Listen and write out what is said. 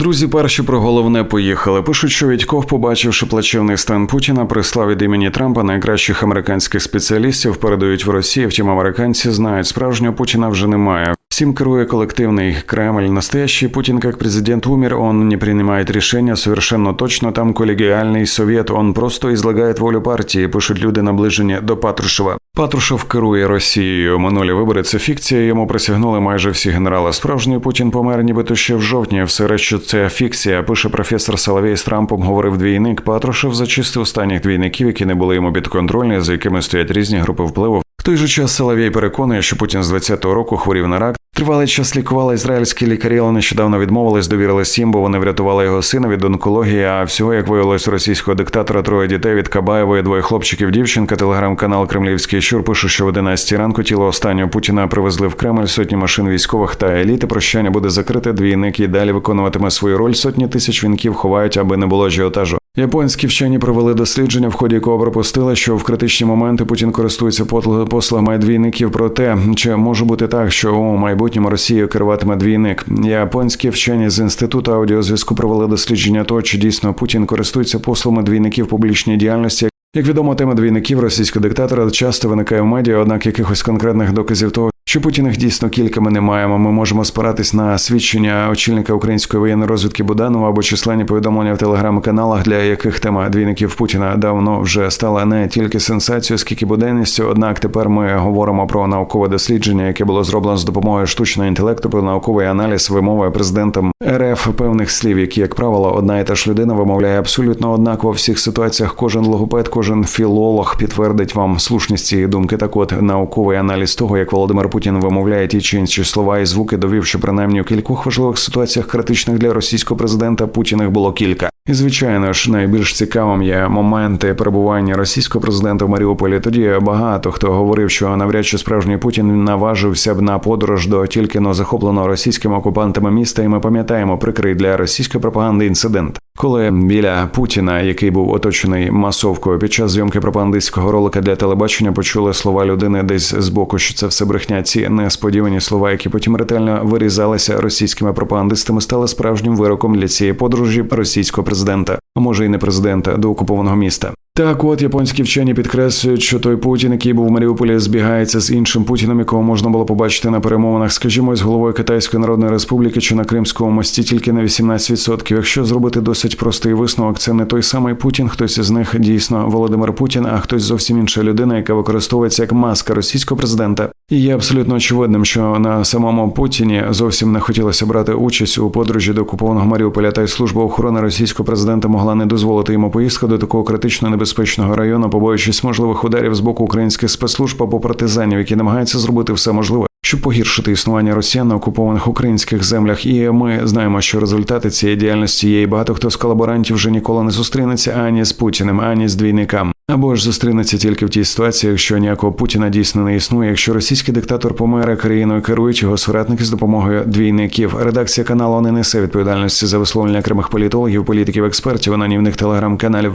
Друзі, перші про головне поїхали. Пишуть, що Відьков, побачивши плачевний стан Путіна, прислав від імені Трампа найкращих американських спеціалістів, передають в Росії. Втім, американці знають, справжнього Путіна вже немає. Всім керує коллективный Кремль. Настоящий Путин как президент умер, он не принимает решения совершенно точно. Там коллегиальный совет, он просто излагает волю партії, пишуть люди наближені до Патрушева. Патрушев керує Росією. Минулі вибори це фікція. Йому присягнули майже всі генерали. Справжній Путін помер, нібито ще в жовтні. Все решту це фікція. Пише професор Соловей з Трампом. Говорив двійник. Патрушев зачистив останніх двійників, які не були йому підконтрольні, за якими стоять різні групи впливу. В той же час Соловей переконує, що Путін з 20-го року хворів на рак. Тривалий час лікували ізраїльські лікарі, але нещодавно відмовились, довірили сім, бо вони врятували його сина від онкології. А всього, як виявилось, у російського диктатора троє дітей від Кабаєвої, двоє хлопчиків, дівчинка. Телеграм-канал Кремлівський щур пише, що в 11 ранку тіло останнього Путіна привезли в Кремль сотні машин військових та еліти. Прощання буде закрите. Двійник і далі виконуватиме свою роль. Сотні тисяч вінків ховають, аби не було ажіотажу. Японські вчені провели дослідження, в ході якого припустили, що в критичні моменти Путін користується послугами двійників. Про те, чи може бути так, що у майбутньому Росією керуватиме двійник. Японські вчені з інституту аудіозв'язку провели дослідження того, чи дійсно Путін користується послугами двійників публічній діяльності. Як відомо, тема двійників російського диктатора часто виникає в медіа, однак якихось конкретних доказів того, що Путін їх дійсно кілька ми не маємо. Ми можемо спиратись на свідчення очільника української воєнної розвідки Буданова або численні повідомлення в телеграм-каналах, для яких тема двійників Путіна давно вже стала не тільки сенсацією, скільки буденністю. Однак тепер ми говоримо про наукове дослідження, яке було зроблено з допомогою штучного інтелекту, про науковий аналіз вимови президентом РФ певних слів, які, як правило, одна і та ж людина вимовляє абсолютно однаково в всіх ситуаціях. Кожен логопед, кожен філолог підтвердить вам слушність цієї думки. Так, от науковий аналіз того, як Володимир Путін вимовляє ті чи інші слова і звуки, довів, що принаймні у кількох важливих ситуаціях критичних для російського президента Путіна було кілька. І звичайно ж, найбільш цікавим є моменти перебування російського президента в Маріуполі. Тоді багато хто говорив, що навряд чи справжній Путін наважився б на подорож до тільки но захопленого російськими окупантами міста. І ми пам'ятаємо прикрий для російської пропаганди інцидент. Коли біля Путіна, який був оточений масовкою під час зйомки пропагандистського ролика для телебачення, почули слова людини десь з боку, що це все брехня. Ці несподівані слова, які потім ретельно вирізалися російськими пропагандистами, стали справжнім вироком для цієї подорожі російського президента, а може й не президента до окупованого міста. Так, от японські вчені підкреслюють, що той Путін, який був в Маріуполі, збігається з іншим Путіном, якого можна було побачити на перемовинах, скажімо, з головою Китайської Народної Республіки чи на Кримському мості тільки на 18%. Якщо зробити досить простий висновок, це не той самий Путін. Хтось із них дійсно Володимир Путін, а хтось зовсім інша людина, яка використовується як маска російського президента. І є абсолютно очевидним, що на самому Путіні зовсім не хотілося брати участь у подорожі до окупованого Маріуполя, та й служба охорони російського президента могла не дозволити йому поїздку до такого критично небезпечного району, побоюючись можливих ударів з боку українських спецслужб або партизанів, які намагаються зробити все можливе. Щоб погіршити існування росіян на окупованих українських землях, і ми знаємо, що результати цієї діяльності є, і багато хто з колаборантів вже ніколи не зустрінеться ані з Путіним, ані з двійникам. Або ж зустрінеться тільки в тій ситуації, якщо ніякого Путіна дійсно не існує. Якщо російський диктатор помре, країною керують його соратники з допомогою двійників. Редакція каналу не несе відповідальності за висловлення окремих політологів, політиків, експертів, анонімних телеграм-каналів.